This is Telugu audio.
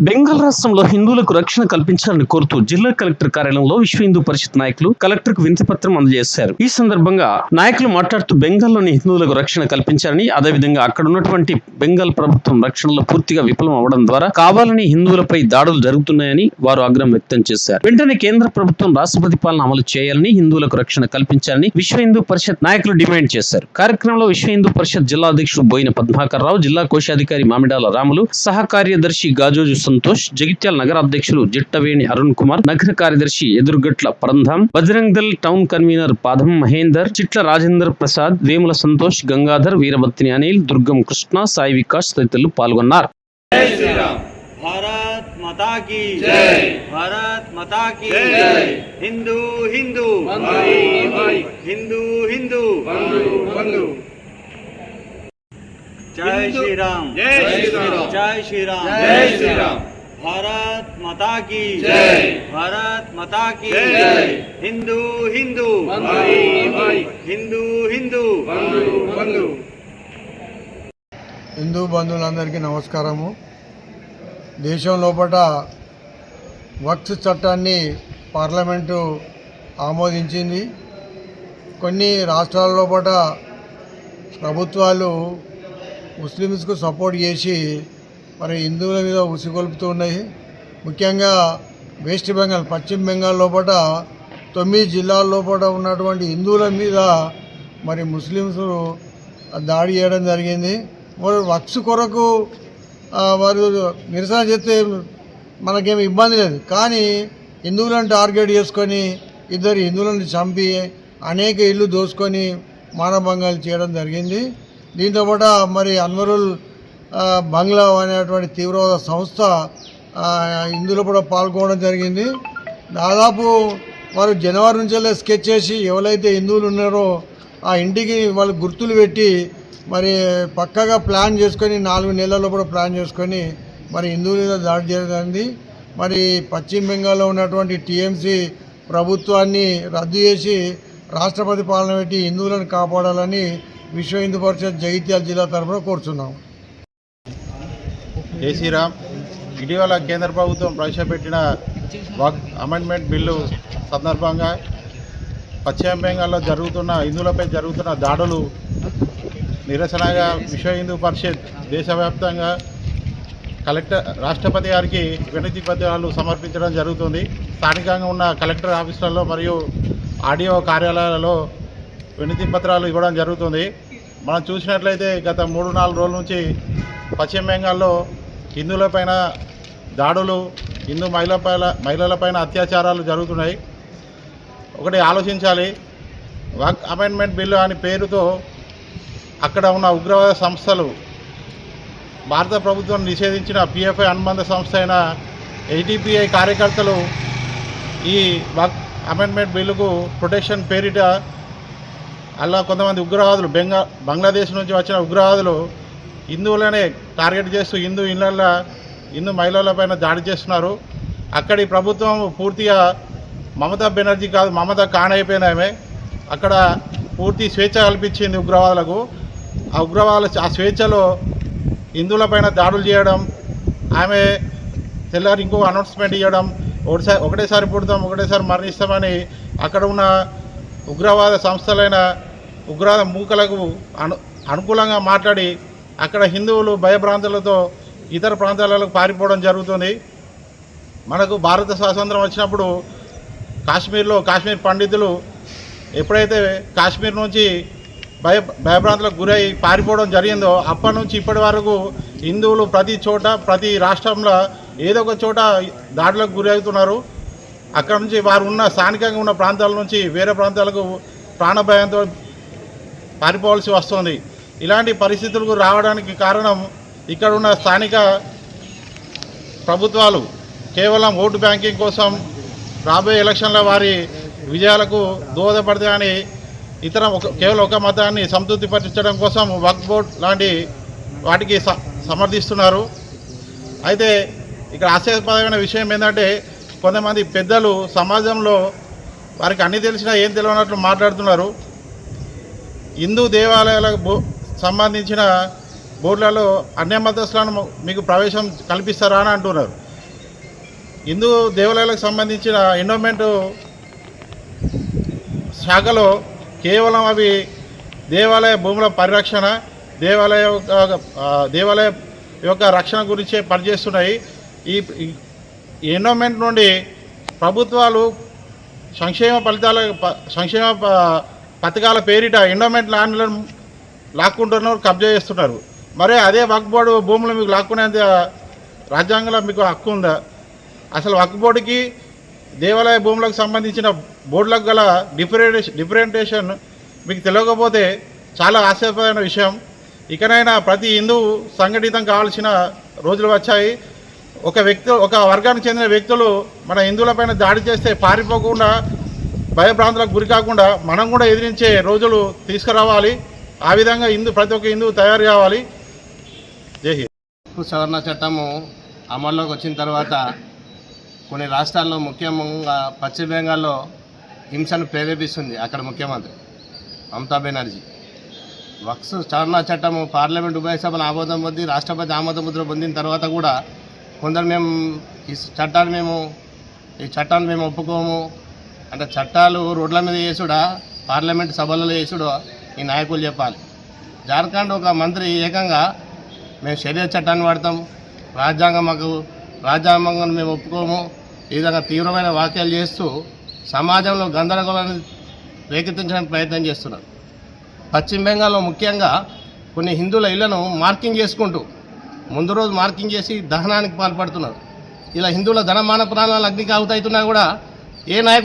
బెంగాల్ రాష్ట్రంలో హిందువులకు రక్షణ కల్పించాలని కోరుతూ జిల్లా కలెక్టర్ కార్యాలయంలో విశ్వ హిందూ పరిషత్ నాయకులు కలెక్టర్కు వినతిపత్రం అందజేశారు. ఈ సందర్భంగా నాయకులు మాట్లాడుతూ బెంగాల్లోని హిందువులకు రక్షణ కల్పించాలని అదేవిధంగా అక్కడ ఉన్నటువంటి బెంగాల్ ప్రభుత్వం రక్షణలో పూర్తిగా విఫలం అవడం ద్వారా కావాలని హిందువులపై దాడులు జరుగుతున్నాయని వారు ఆగ్రహం వ్యక్తం చేశారు. వెంటనే కేంద్ర ప్రభుత్వం రాష్ట్రపతి పాలన అమలు చేయాలని హిందువులకు రక్షణ కల్పించాలని విశ్వ హిందూ పరిషత్ నాయకులు డిమాండ్ చేశారు. కార్యక్రమంలో విశ్వ హిందూ పరిషత్ జిల్లా అధ్యక్షుడు బోయిన పద్మాకర్ రావు జిల్లా కోశాధికారి మామిడాల రాములు సహకార్యదర్శి గాజోజు సంతోష్ జగిత్యాల నగర అధ్యక్షులు జిట్టవేణి అరుణ్ కుమార్ నగర కార్యదర్శి ఎదురుగట్ల పరంధాం బజరంగ్ టౌన్ కన్వీనర్ పాదం మహేందర్ చిట్ల రాజేందర్ ప్రసాద్ వేముల సంతోష్ గంగాధర్ వీరభత్తిని అనిల్ దుర్గం కృష్ణ సాయి వికాష్ తదితరులు పాల్గొన్నారు. హిందూ హిందూ. హిందూ హిందూ. हिंदू हिंदू जय श्री राम जय श्री राम जय श्री राम जय श्री राम भारत माता की जय भारत माता की जय हिंदू हिंदू हिंदू हिंदू హిందూ బంధువులందరికీ నమస్కారము దేశం లోపల వక్ఫ్ చట్టాన్ని పార్లమెంటు ఆమోదించింది కొన్ని రాష్ట్రాల లోపల ప్రభుత్వాలు ముస్లిమ్స్కు సపోర్ట్ చేసి మరి హిందువుల మీద ఉసిగొల్పుతూ ఉన్నాయి. ముఖ్యంగా వెస్ట్ బెంగాల్ పశ్చిమ బెంగాల్ లోపల తొమ్మిది జిల్లాల లోపల ఉన్నటువంటి హిందువుల మీద మరి ముస్లిమ్స్ దాడి చేయడం జరిగింది. మరి వక్స్ కొరకు వారు నిరసన చేస్తే మనకేమి ఇబ్బంది లేదు. కానీ హిందువులను టార్గెట్ చేసుకొని ఇద్దరు హిందువులను చంపి అనేక ఇల్లు దోసుకొని మానభంగాలు చేయడం జరిగింది. దీంతో పాటు మరి అన్వరుల్ బంగ్లా అనేటువంటి తీవ్రవాద సంస్థ ఇందులో కూడా పాల్గొనడం జరిగింది. దాదాపు వారు జనవరి నుంచే స్కెచ్ చేసి ఎవరైతే హిందువులు ఉన్నారో ఆ ఇంటికి వాళ్ళు గుర్తులు పెట్టి మరి పక్కగా ప్లాన్ చేసుకొని నాలుగు నెలల్లో కూడా ప్లాన్ చేసుకొని మరి హిందువుల మీద దాడి జరిగింది. మరి పశ్చిమ బెంగాల్లో ఉన్నటువంటి టీఎంసీ ప్రభుత్వాన్ని రద్దు చేసి రాష్ట్రపతి పాలన పెట్టి హిందువులను కాపాడాలని విశ్వ హిందూ పరిషత్ జగిత్యాల జిల్లా తరఫున కోరుతున్నాం జై శ్రీరామ్. ఇటీవల కేంద్ర ప్రభుత్వం ప్రవేశపెట్టిన వాక్ అమెండ్మెంట్ బిల్లు సందర్భంగా పశ్చిమ బెంగాల్లో జరుగుతున్న హిందువులపై జరుగుతున్న దాడులు నిరసనగా విశ్వ హిందూ పరిషత్ దేశవ్యాప్తంగా కలెక్టర్ రాష్ట్రపతి గారికి వినతి పత్రాలు సమర్పించడం జరుగుతుంది. స్థానికంగా ఉన్న కలెక్టర్ ఆఫీసులలో మరియు ఆడియో కార్యాలయాలలో వినతి పత్రాలు ఇవ్వడం జరుగుతుంది. మనం చూసినట్లయితే గత మూడు నాలుగు రోజుల నుంచి పశ్చిమ బెంగాల్లో హిందువులపైన దాడులు హిందూ మహిళపైన మహిళలపైన అత్యాచారాలు జరుగుతున్నాయి. ఒకటి ఆలోచించాలి. వర్క్ అమెండ్మెంట్ బిల్లు అనే పేరుతో అక్కడ ఉన్న ఉగ్రవాద సంస్థలు భారత ప్రభుత్వం నిషేధించిన పిఎఫ్ఐ అనుబంధ సంస్థ అయిన హెచ్డిపిఐ కార్యకర్తలు ఈ వర్క్ అమెండ్మెంట్ బిల్లుకు ప్రొటెక్షన్ పేరిట అలా కొంతమంది ఉగ్రవాదులు బెంగా బంగ్లాదేశ్ నుంచి వచ్చిన ఉగ్రవాదులు హిందువులనే టార్గెట్ చేస్తూ హిందూ ఇళ్ళల్లో హిందూ మహిళలపైన దాడి చేస్తున్నారు. అక్కడి ప్రభుత్వం పూర్తిగా మమతా బెనర్జీ కాదు మమతా కానైపోయినామే. ఆమె అక్కడ పూర్తి స్వేచ్ఛ కల్పించింది ఉగ్రవాదులకు. ఆ ఉగ్రవాదులు ఆ స్వేచ్ఛలో హిందువులపైన దాడులు చేయడం ఆమె తెల్లారి ఇంకో అనౌన్స్మెంట్ ఇవ్వడం ఒకటిసారి ఒకటేసారి పుడతాం ఒకటేసారి మరణిస్తామని అక్కడ ఉన్న ఉగ్రవాద సంస్థలైన ఉగ్రవాద మూకలకు అను అనుకూలంగా మాట్లాడి అక్కడ హిందువులు భయభ్రాంతులతో ఇతర ప్రాంతాలకు పారిపోవడం జరుగుతుంది. మనకు భారత స్వాతంత్రం వచ్చినప్పుడు కాశ్మీర్లో కాశ్మీర్ పండితులు ఎప్పుడైతే కాశ్మీర్ నుంచి భయ భయభ్రాంతులకు గురై పారిపోవడం జరిగిందో అప్పటి నుంచి ఇప్పటి వరకు హిందువులు ప్రతి చోట ప్రతి రాష్ట్రంలో ఏదో ఒక చోట దాడులకు గురవుతున్నారు. అక్కడ నుంచి వారు ఉన్న స్థానికంగా ఉన్న ప్రాంతాల నుంచి వేరే ప్రాంతాలకు ప్రాణభయంతో పారిపోవాల్సి వస్తుంది. ఇలాంటి పరిస్థితులకు రావడానికి కారణం ఇక్కడ ఉన్న స్థానిక ప్రభుత్వాలు. కేవలం ఓటు బ్యాంకింగ్ కోసం రాబోయే ఎలక్షన్ల వారి విజయాలకు దోహదపడతాయని ఇతర ఒక కేవలం ఒక మతాన్ని సంతృప్తిపరచడం కోసం వక్ బోర్డ్ లాంటి వాటికి స సమర్థిస్తున్నారు. అయితే ఇక్కడ ఆశ్చర్యపరమైన విషయం ఏంటంటే కొంతమంది పెద్దలు సమాజంలో వారికి అన్ని తెలిసినా ఏం తెలియనట్లు మాట్లాడుతున్నారు. హిందూ దేవాలయాలకు సంబంధించిన బోర్డులలో అన్య మతస్థులను మీకు ప్రవేశం కల్పిస్తారా అని అంటున్నారు. హిందూ దేవాలయాలకు సంబంధించిన ఎండోమెంట్ శాఖలో కేవలం అవి దేవాలయ భూముల పరిరక్షణ దేవాలయ దేవాలయ యొక్క రక్షణ గురించే పనిచేస్తున్నాయి. ఈ ఈ నుండి ప్రభుత్వాలు సంక్షేమ ఫలితాల ప- సంక్షేమ ప- పథకాల పేరిట ఎండోమెంట్ ల్యాండ్లను లాక్కుంటున్నారు కబ్జా చేస్తున్నారు. మరి అదే వక్ బోర్డు భూములు మీకు లాక్కునేంత రాజ్యాంగంలో మీకు హక్కు ఉందా? అసలు వక్ బోర్డుకి దేవాలయ భూములకు సంబంధించిన బోర్డులకు గల డిఫరెంటేషన్ డిఫరెంటేషన్ మీకు తెలియకపోతే చాలా ఆశ్చర్యమైన విషయం. ఇకనైనా ప్రతి హిందువు సంఘటితం కావాల్సిన రోజులు వచ్చాయి. ఒక వ్యక్తి ఒక వర్గానికి చెందిన వ్యక్తులు మన హిందువులపైన దాడి చేస్తే పారిపోకుండా భయభ్రాంతులకు గురి కాకుండా మనం కూడా ఎదిరించే రోజులు తీసుకురావాలి. ఆ విధంగా హిందూ ప్రతి ఒక్క హిందువు తయారు కావాలి. జై హింద్. హక్కు సవరణ చట్టము అమల్లోకి వచ్చిన తర్వాత కొన్ని రాష్ట్రాల్లో ముఖ్యంగా పశ్చిమ బెంగాల్లో హింసను ప్రేరేపిస్తుంది అక్కడ ముఖ్యమంత్రి మమతా బెనర్జీ. వక్స్ సవరణ చట్టము పార్లమెంట్ ఉభయ సభల ఆమోదం పొంది రాష్ట్రపతి ఆమోద ముద్ర పొందిన తర్వాత కూడా కొందరు మేము ఈ చట్టాన్ని మేము ఈ చట్టాన్ని మేము ఒప్పుకోము. అంటే చట్టాలు రోడ్ల మీద చేసుడా పార్లమెంట్ సభలలో చేసుడో ఈ నాయకులు చెప్పాలి. జార్ఖండ్ ఒక మంత్రి ఏకంగా మేము శరీర చట్టాన్ని వాడతాం. రాజ్యాంగం మాకు రాజ్యాంగం మేము ఒప్పుకోము. ఈ విధంగా తీవ్రమైన వ్యాఖ్యలు చేస్తూ సమాజంలో గందరగోళాన్ని రేకెత్తించడానికి ప్రయత్నం చేస్తున్నారు. పశ్చిమ బెంగాల్లో ముఖ్యంగా కొన్ని హిందువుల ఇళ్ళను మార్కింగ్ చేసుకుంటూ ముందు రోజు మార్కింగ్ చేసి దహనానికి పాల్పడుతున్నారు. ఇలా హిందువుల ధనమాన ప్రాణాలు అగ్నికి అవుతాయితున్నా కూడా ఏ నాయకుడు